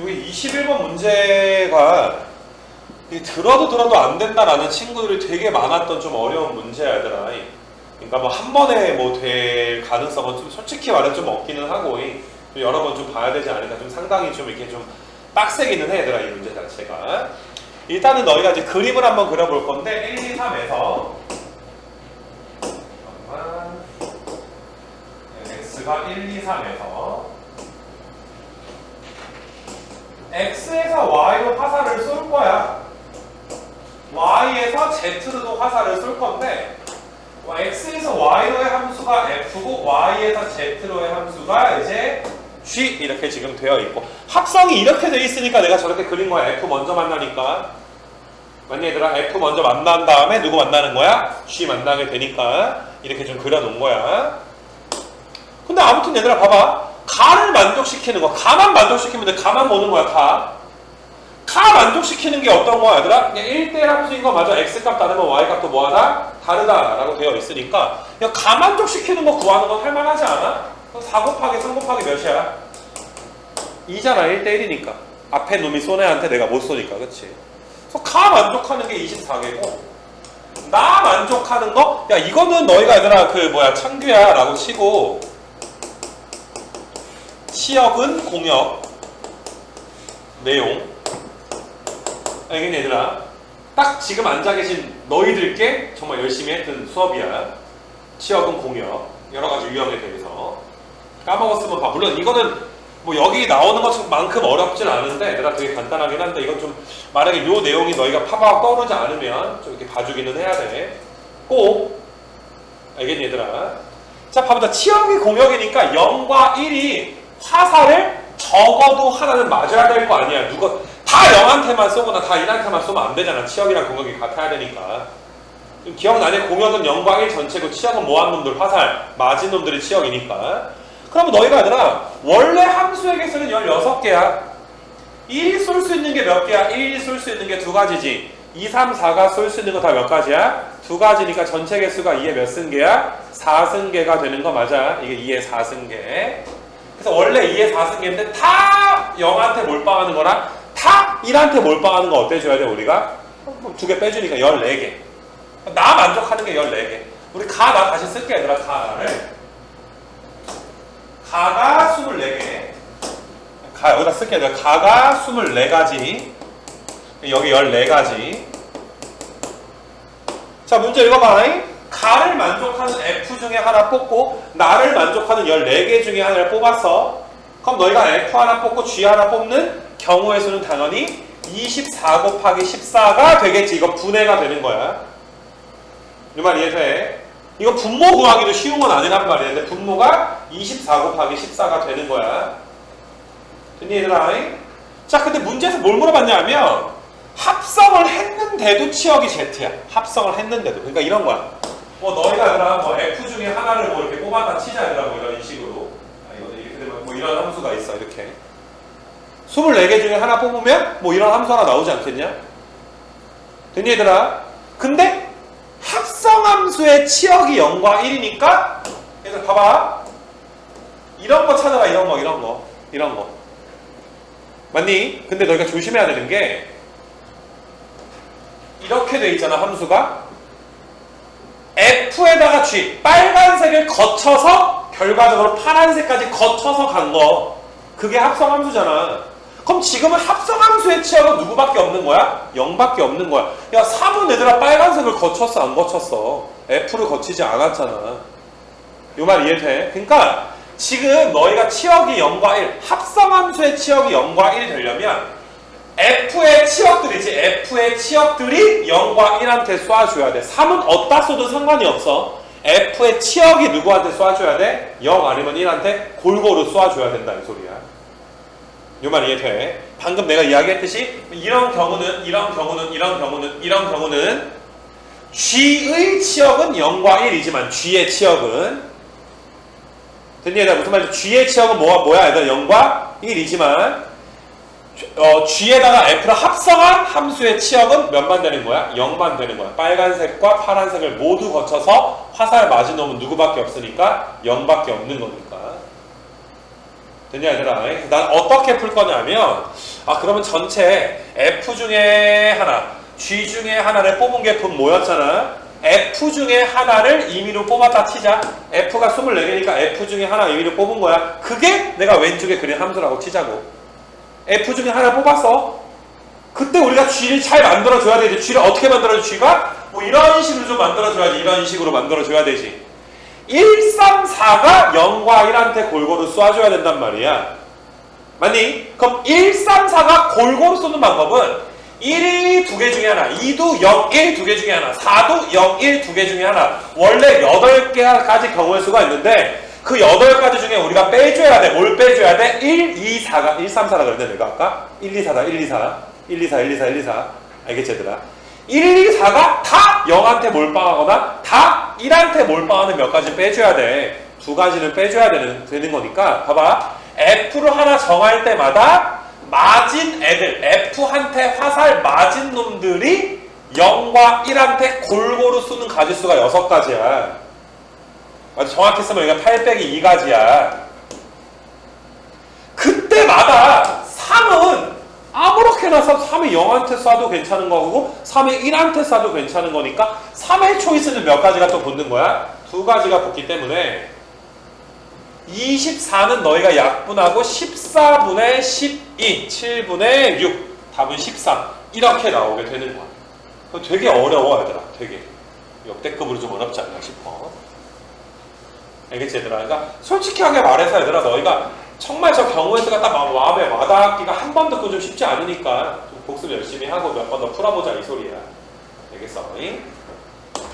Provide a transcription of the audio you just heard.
여기 21번 문제가 들어도 들어도 안 된다라는 친구들이 되게 많았던 좀 어려운 문제야 얘들아. 그러니까 뭐 한 번에 뭐 될 가능성은 좀 솔직히 말해 좀 없기는 하고 이, 좀 여러 번 좀 봐야 되지 않을까. 좀 상당히 좀 이렇게 좀 빡세기는 해 얘들아 이 문제 자체가. 일단은 너희가 이제 그림을 한번 그려볼 건데 1, 2, 3에서. 잠깐만. x가 1, 2, 3에서 x에서 y로 화살을 쏠 거야. y에서 z로도 화살을 쏠 건데 x에서 y로의 함수가 f고 y에서 z로의 함수가 이제 g 이렇게 지금 되어 있고 합성이 이렇게 돼 있으니까 내가 저렇게 그린 거야. f 먼저 만나니까 맞니 얘들아? f 먼저 만난 다음에 누구 만나는 거야? g 만나게 되니까 이렇게 좀 그려놓은 거야. 근데 아무튼 얘들아 봐봐. 가를 만족시키는 거. 가만 만족시키면 돼. 가만 보는 거야. 가. 가 만족시키는 게 어떤 거야 얘들아? 그냥 1대1 함수인 거 맞아. x값 다르면 y값도 뭐하다? 다르다라고 되어 있으니까 그냥 가 만족시키는 거 구하는 건 할만하지 않아? 그럼 4 곱하기 3 곱하기 몇이야? 2잖아. 1대1이니까. 앞에 놈이 쏘네한테 내가 못 쏘니까. 그치? 그래서 가 만족하는 게 24개고 나 만족하는 거? 야 이거는 너희가 얘들아 그 뭐야 창규야 라고 치고 시역은 공역. 내용. 알겠니 얘들아. 딱 지금 앉아 계신 너희들께 정말 열심히 했던 수업이야. 시역은 공역. 여러 가지 유형에 대해서. 까먹었으면 봐. 물론 이거는 뭐 여기 나오는 것만큼 어렵진 않은데 얘들아 되게 간단하긴 한데 이건 좀 만약에 요 내용이 너희가 파박 떠오르지 않으면 좀 이렇게 봐주기는 해야 돼 꼭. 알겠니 얘들아? 자 봐보자 치역이 공역이니까 0과 1이 화살을 적어도 하나는 맞아야 될 거 아니야 누가 다 0한테만 쏘거나 다 1한테만 쏘면 안 되잖아 치역이랑 공역이 같아야 되니까 좀 기억나니? 공역은 0과 1 전체고 치역은 뭐한 놈들 화살 맞은 놈들이 치역이니까 그러면 너희가 얘들아 원래 함수에게 쓰는 16개야 1이 쏠 수 있는 게 몇 개야? 1이 쏠 수 있는 게 두 가지지 2, 3, 4가 쏠 수 있는 거 다 몇 가지야? 두 가지니까 전체 개수가 2의 몇 승계야? 4승계가 되는 거 맞아 이게 2의 4승계 그래서 원래 2의 4승계인데 다 0한테 몰빵하는 거랑 다 1한테 몰빵하는 거 어때 줘야 돼 우리가? 두 개 빼주니까 14개. 나 만족하는 게 14개. 우리 가 나 다시 쓸게 얘들아 가를. 가가 24개. 가 여기다 쓸게 내가 가가 24가지. 여기 14가지. 자 문제 읽어봐 가를 만족하는 F 중에 하나 뽑고 나를 만족하는 14개 중에 하나를 뽑았어 그럼 너희가 F 하나 뽑고 G 하나 뽑는 경우의 수는 당연히 24 곱하기 14가 되겠지 이거 분해가 되는 거야 이 말 이해돼? 이거 분모 구하기도 쉬운 건 아니란 말이야. 근데 분모가 24 곱하기 14가 되는 거야. 됐니 얘들아? 자 근데 문제에서 뭘 물어봤냐면 합성을 했는데도 치역이 Z야. 합성을 했는데도. 그러니까 이런 거야. 뭐 너희가 얘들아 뭐 F 중에 하나를 뭐 이렇게 뽑았다 치자 얘들아 뭐 이런 식으로. 아, 뭐 이런 함수가 있어 이렇게. 24개 중에 하나 뽑으면 뭐 이런 함수 하나 나오지 않겠냐? 됐니 얘들아? 근데 합성함수의 치역이 0과 1이니까 그래서 봐봐 이런 거 찾아봐 이런 거 이런 거 이런 거 맞니? 근데 너희가 조심해야 되는 게 이렇게 돼 있잖아 함수가 F에다가 G 빨간색을 거쳐서 결과적으로 파란색까지 거쳐서 간 거 그게 합성함수잖아 그럼 지금은 합성함수의 치역은 누구밖에 없는 거야? 0밖에 없는 거야. 야, 3은 얘들아 빨간색을 거쳤어, 안 거쳤어? F를 거치지 않았잖아. 요 말 이해돼? 그러니까 지금 너희가 치역이 0과 1, 합성함수의 치역이 0과 1이 되려면 F의 치역들이지, F의 치역들이 0과 1한테 쏴줘야 돼. 3은 어디다 쏘도 상관이 없어. F의 치역이 누구한테 쏴줘야 돼? 0 아니면 1한테 골고루 쏴줘야 된다, 이 소리야. 요말 이해돼? 방금 내가 이야기했듯이 이런 경우는 이런 경우는 이런 경우는 이런 경우는 G의 치역은 0과 1이지만 G의 치역은 됐니? 얘들아 무슨 말이지? G의 치역은 뭐야? 뭐야? 얘들아 0과 1이지만 어, G에다가 F를 합성한 함수의 치역은 몇만 되는 거야? 0만 되는 거야. 빨간색과 파란색을 모두 거쳐서 화살 놈은 누구밖에 없으니까 0밖에 없는 거니까. 됐냐 얘들아? 난 어떻게 풀 거냐면 아 그러면 전체 F 중에 하나, G 중에 하나를 뽑은 게돈 뭐였잖아? F 중에 하나를 임의로 뽑았다 치자. F가 24개니까 F 중에 하나 임의로 뽑은 거야. 그게 내가 왼쪽에 그린 함수라고 치자고. F 중에 하나 뽑았어. 그때 우리가 G를 잘 만들어줘야 되지. G를 어떻게 만들어줘? G가 뭐 이런 식으로 좀 만들어줘야지. 이런 식으로 만들어줘야 되지. 1, 3, 4가 0과 1한테 골고루 쏴줘야 된단 말이야. 맞니? 그럼 1, 3, 4가 골고루 쏘는 방법은 1이 두 개 중에 하나, 2도 0, 1 두 개 중에 하나, 4도 0, 1 두 개 중에 하나. 원래 8개까지 경우의 수가 있는데 그 8가지 중에 우리가 빼줘야 돼. 뭘 빼줘야 돼? 1, 2, 4가 1, 3, 4라 그랬는데 내가 아까 1, 2, 4다. 1, 2, 4. 1, 2, 4, 1, 2, 4, 1, 2, 4. 알겠지 얘들아? 1, 2, 4가 다 0한테 몰빵하거나 다 1한테 몰빵하는 몇 가지 빼줘야 돼. 두 가지는 빼줘야 되는, 되는 거니까 봐봐. F를 하나 정할 때마다 맞은 애들, F한테 화살 맞은 놈들이 0과 1한테 골고루 쏘는 가지수가 6가지야. 맞아, 정확히 쓰면 여기가 8 빼기 2가지야. 그때마다 3은 아무렇게나 쏴도 3이 0한테 쏴도 괜찮은 거고 3이 1한테 쏴도 괜찮은 거니까 3의 초이스는 몇 가지가 또 붙는 거야? 두 가지가 붙기 때문에 24는 너희가 약분하고 14분의 12, 7분의 6, 답은 13 이렇게 나오게 되는 거야. 되게 어려워 얘들아 되게 역대급으로 좀 어렵지 않나 싶어. 알겠지 얘들아? 그러니까 솔직하게 말해서 얘들아 너희가 정말 저 경우의 수가 딱 마- 마음에 와닿기가 한 번 듣고 좀 쉽지 않으니까 좀 복습 열심히 하고 몇 번 더 풀어보자 이 소리야. 알겠어? 잉?